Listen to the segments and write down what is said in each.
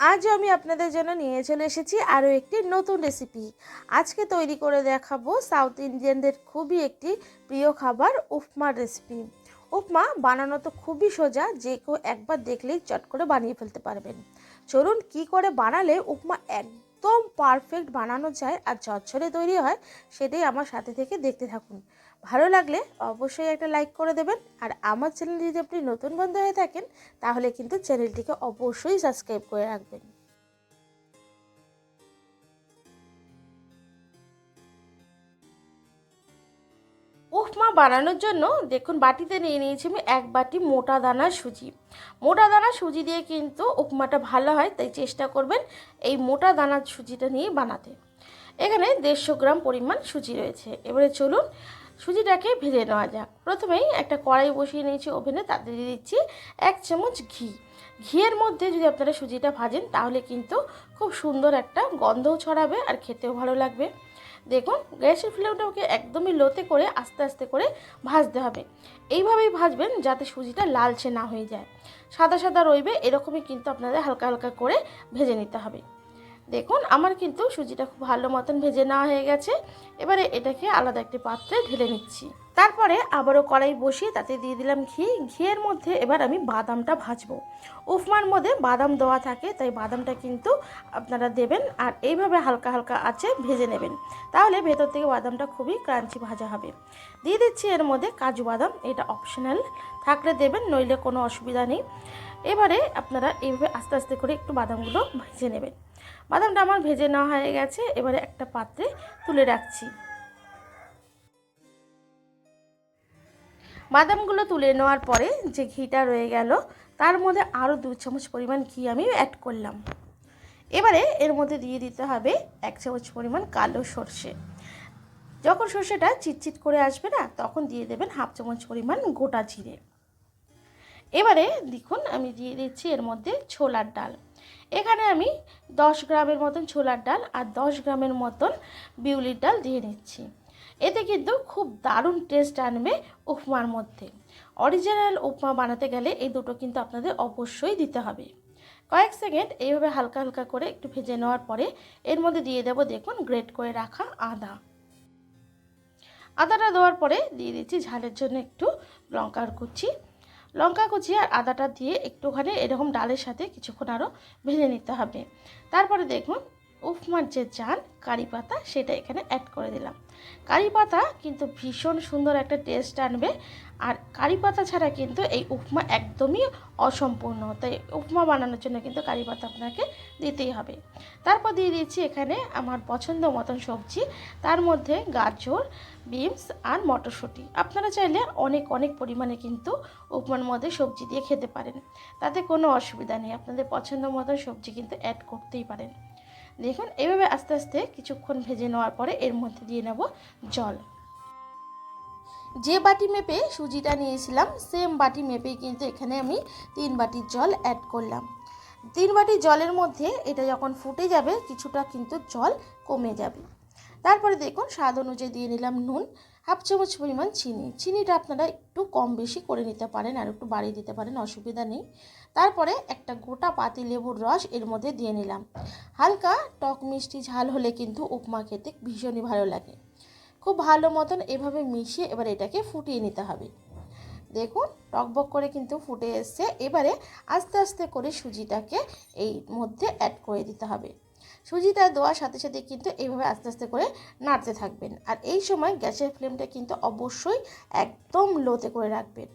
আজ আমি আপনাদের জন্য নিয়ে চলে এসেছি আরও একটি নতুন রেসিপি আজকে তৈরি করে দেখাবো সাউথ ইন্ডিয়ানদের খুবই একটি প্রিয় খাবার উপমার রেসিপি উপমা বানানো তো খুবই সোজা, যে কেউ একবার দেখলেই চট করে বানিয়ে ফেলতে পারবেন। চলুন কি করে বানালে উপমা একদম পারফেক্ট বানানো যায় আর ঝরঝরে তৈরি হয়, সেটাই আমার সাথে থেকে দেখতে থাকুন। ভালো লাগলে অবশ্যই একটা লাইক করে দেবেন আর আমার চ্যানেল যদি আপনি নতুন বন্ধু হয়ে থাকেন, তাহলে কিন্তু চ্যানেলটিকে অবশ্যই সাবস্ক্রাইব করে রাখবেন। উপমা বানানোর জন্য দেখুন বাটিতে নিয়ে নিয়েছি আমি এক বাটি মোটা দানা সুজি। মোটা দানা সুজি দিয়ে কিন্তু উপমাটা ভালো হয়, তাই চেষ্টা করবেন এই মোটা দানার সুজিটা নিয়ে বানাতে। এখানে দেড়শো গ্রাম পরিমাণ সুজি রয়েছে। এবারে চলুন সুজিটাকে ভেজে নেওয়া যাক। প্রথমেই একটা কড়াই বসিয়ে নিয়েছি ওভেনে, তাতে দিয়ে দিচ্ছি এক চামচ ঘি। ঘিয়ের মধ্যে যদি আপনারা সুজিটা ভাজেন, তাহলে কিন্তু খুব সুন্দর একটা গন্ধও ছড়াবে আর খেতেও ভালো লাগবে। দেখুন, গ্যাসের ফ্লেমটাকে একদমই লোতে করে আস্তে আস্তে করে ভাজতে হবে। এইভাবেই ভাজবেন যাতে সুজিটা লালচে না হয়ে যায়। সাদা সাদা রইবে, এরকমই কিন্তু আপনাদের হালকা হালকা করে ভেজে নিতে হবে। দেখুন, আমার কিন্তু সুজিটা খুব ভালো মতন ভেজে নেওয়া হয়ে গেছে। এবারে এটাকে আলাদা একটি পাত্রে ঢেলে নিচ্ছি। তারপরে আবারও কড়াই বসিয়ে তাতে দিয়ে দিলাম ঘি। ঘিয়ের মধ্যে এবার আমি বাদামটা ভাজবো। উপমার মধ্যে বাদাম দেওয়া থাকে, তাই বাদামটা কিন্তু আপনারা দেবেন আর এইভাবে হালকা হালকা আছে ভেজে নেবেন। তাহলে ভেতর থেকে বাদামটা খুবই ক্রাঞ্চি ভাজা হবে। দিয়ে দিচ্ছি এর মধ্যে কাজু বাদাম, এটা অপশনাল। থাকলে দেবেন, নইলে কোনো অসুবিধা নেই। এবারে আপনারা এইভাবে আস্তে আস্তে করে একটু বাদামগুলো ভেজে নেবেন। বাদামটা আমার ভেজে নেওয়া হয়ে গেছে, এবারে একটা পাত্রে তুলে রাখছি। বাদামগুলো তুলে নেওয়ার পরে যে ঘিটা রয়ে গেল, তার মধ্যে আরও দু চামচ পরিমাণ ঘি আমি অ্যাড করলাম। এবারে এর মধ্যে দিয়ে দিতে হবে এক চামচ পরিমাণ কালো সর্ষে। যখন সর্ষেটা চিটচিট করে আসবে না, তখন দিয়ে দেবেন হাফ চামচ পরিমাণ গোটা জিরে। এবারে দেখুন, আমি দিয়ে দিচ্ছি এর মধ্যে ছোলার ডাল। এখানে আমি দশ গ্রামের মতন ছোলার ডাল আর দশ গ্রামের মতন বিউলির ডাল দিয়ে নিচ্ছি। এতে কিন্তু খুব দারুণ টেস্ট আনবে উপমার মধ্যে। অরিজিনাল উপমা বানাতে গেলে এই দুটো কিন্তু আপনাদের অবশ্যই দিতে হবে। কয়েক সেকেন্ড এইভাবে হালকা হালকা করে একটু ভেজে নেওয়ার পরে এর মধ্যে দিয়ে দেবো দেখুন গ্রেট করে রাখা আদা। আদাটা দেওয়ার পরে দিয়ে দিচ্ছি ঝালের জন্য একটু লঙ্কার কুচি। লঙ্কা কুচি আর আদাটা দিয়ে একটুখানি এরকম ডালের সাথে কিছুক্ষণ আরও ভেজে নিতে হবে। তারপরে দেখুন উপমার যে চান কারি পাতা, সেটা এখানে অ্যাড করে দিলাম। কারি পাতা কিন্তু ভীষণ সুন্দর একটা টেস্ট আনবে, আর কারি পাতা ছাড়া কিন্তু এই উপমা একদমই অসম্পূর্ণ। তাই উপমা বানানোর জন্য কিন্তু কারি পাতা আপনাকে দিতেই হবে। তারপর দিয়ে দিচ্ছি এখানে আমার পছন্দ মতন সবজি, তার মধ্যে গাজর, বিনস আর মটরশুঁটি। আপনারা চাইলে অনেক অনেক পরিমাণে কিন্তু উপমার মধ্যে সবজি দিয়ে খেতে পারেন। তাতে কোনো অসুবিধা নেই, আপনাদের পছন্দ মতন সবজি কিন্তু অ্যাড করতেই পারেন। দেখুন, এভাবে আস্তে আস্তে কিছুক্ষণ ভেজে নেওয়ার পরে এর মধ্যে দিয়ে নেব জল। যে বাটি মেপে সুজিটা নিয়েছিলাম সেম বাটি মেপেই কিন্তু এখানে আমি তিন বাটির জল অ্যাড করলাম। তিন বাটি জলের মধ্যে এটা যখন ফুটে যাবে, কিছুটা কিন্তু জল কমে যাবে। তারপরে দেখুন, স্বাদ অনুযায়ী দিয়ে নিলাম নুন। হাফ চামচ পরিমাণ চিনি। চিনিটা আপনারা একটু কম বেশি করে নিতে পারেন আর একটু বাড়িয়ে দিতে পারেন, অসুবিধা নেই। তারপরে একটা গোটা পাতি লেবুর রস এর মধ্যে দিয়ে নিলাম। হালকা টক মিষ্টি ঝাল হলে কিন্তু উপমা খেতে ভীষণই ভালো লাগে। খুব ভালো মতন এভাবে মিশিয়ে এবার এটাকে ফুটিয়ে নিতে হবে। দেখুন টকবক করে কিন্তু ফুটে এসছে। এবারে আস্তে আস্তে করে সুজিটাকে এই মধ্যে অ্যাড করে দিতে হবে। সুজিটা দেওয়ার সাথে সাথে কিন্তু এইভাবে আস্তে আস্তে করে নাড়তে থাকবেন। আর এই সময় গ্যাসের ফ্লেমটা কিন্তু অবশ্যই একদম লোতে করে রাখবেন।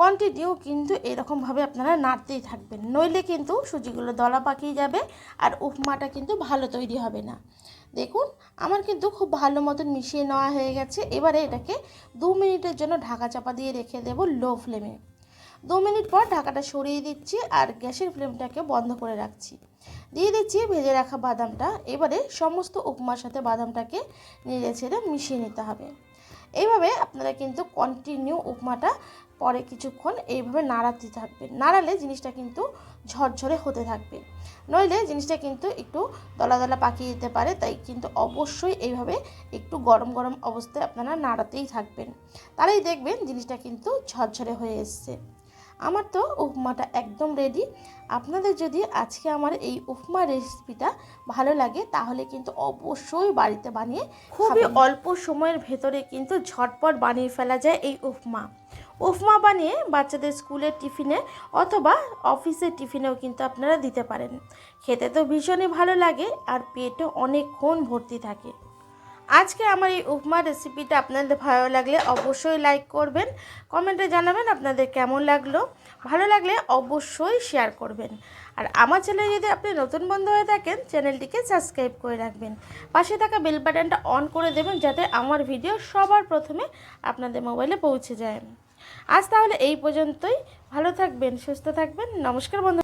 কন্টিনিউ কিন্তু এরকমভাবে আপনারা নাড়তেই থাকবেন। নইলে কিন্তু সুজিগুলো দলা পাকিয়ে যাবে আর উপমাটা কিন্তু ভালো তৈরি হবে না। দেখুন, আমার কিন্তু খুব ভালো মতন মিশিয়ে নেওয়া হয়ে গেছে। এবারে এটাকে দু মিনিটের জন্য ঢাকা চাপা দিয়ে রেখে দেবো লো ফ্লেমে। দু মিনিট পর ঢাকাটা সরিয়ে দিচ্ছি আর গ্যাসের ফ্লেমটাকে বন্ধ করে রাখছি। দিয়ে দিচ্ছি ভেজে রাখা বাদামটা। এবারে সমস্ত উপমার সাথে বাদামটাকে নেড়ে ছেড়ে মিশিয়ে নিতে হবে। এইভাবে আপনারা কিন্তু কন্টিনিউ উপমাটা পরে কিছুক্ষণ এইভাবে নাড়াতে থাকবেন। নাড়ালে জিনিসটা কিন্তু ঝরঝরে হতে থাকবে। নইলে জিনিসটা কিন্তু একটু দলা দলা পাকিয়ে যেতে পারে, তাই কিন্তু অবশ্যই এইভাবে একটু গরম গরম অবস্থায় আপনারা নাড়াতেই থাকবেন। তাহলেই দেখবেন জিনিসটা কিন্তু ঝরঝরে হয়ে এসছে। আমার তো উপমাটা একদম রেডি আপনাদের যদি আজকে আমার এই উপমা রেসিপিটা ভালো লাগে তাহলে কিন্তু অবশ্যই বাড়িতে বানিয়ে খুবই অল্প সময়ের ভেতরে কিন্তু ঝটপট বানিয়ে ফেলা যায় এই উপমা। উপমা বানিয়ে বাচ্চাদের স্কুলের টিফিনে অথবা অফিসের টিফিনেও কিন্তু আপনারা দিতে পারেন। খেতে তো ভীষণই ভালো লাগে আর পেটে অনেকক্ষণ ভর্তি থাকে। আজকে আমার এই উপমা রেসিপিটা আপনাদের ভালো লাগলে অবশ্যই লাইক করবেন কমেন্টে জানাবেন আপনাদের কেমন লাগল। ভালো লাগলে অবশ্যই শেয়ার করবেন। আর আমার চ্যানেলে যদি আপনি নতুন বন্ধু হয়ে থাকেন চ্যানেলটিকে সাবস্ক্রাইব করে রাখবেন। পাশে থাকা বেল বাটনটা অন করে দেবেন যাতে আমার ভিডিও সবার প্রথমে আপনাদের মোবাইলে পৌঁছে যায়। আজ তাহলে এই পর্যন্তই। ভালো থাকবেন, সুস্থ থাকবেন। নমস্কার বন্ধু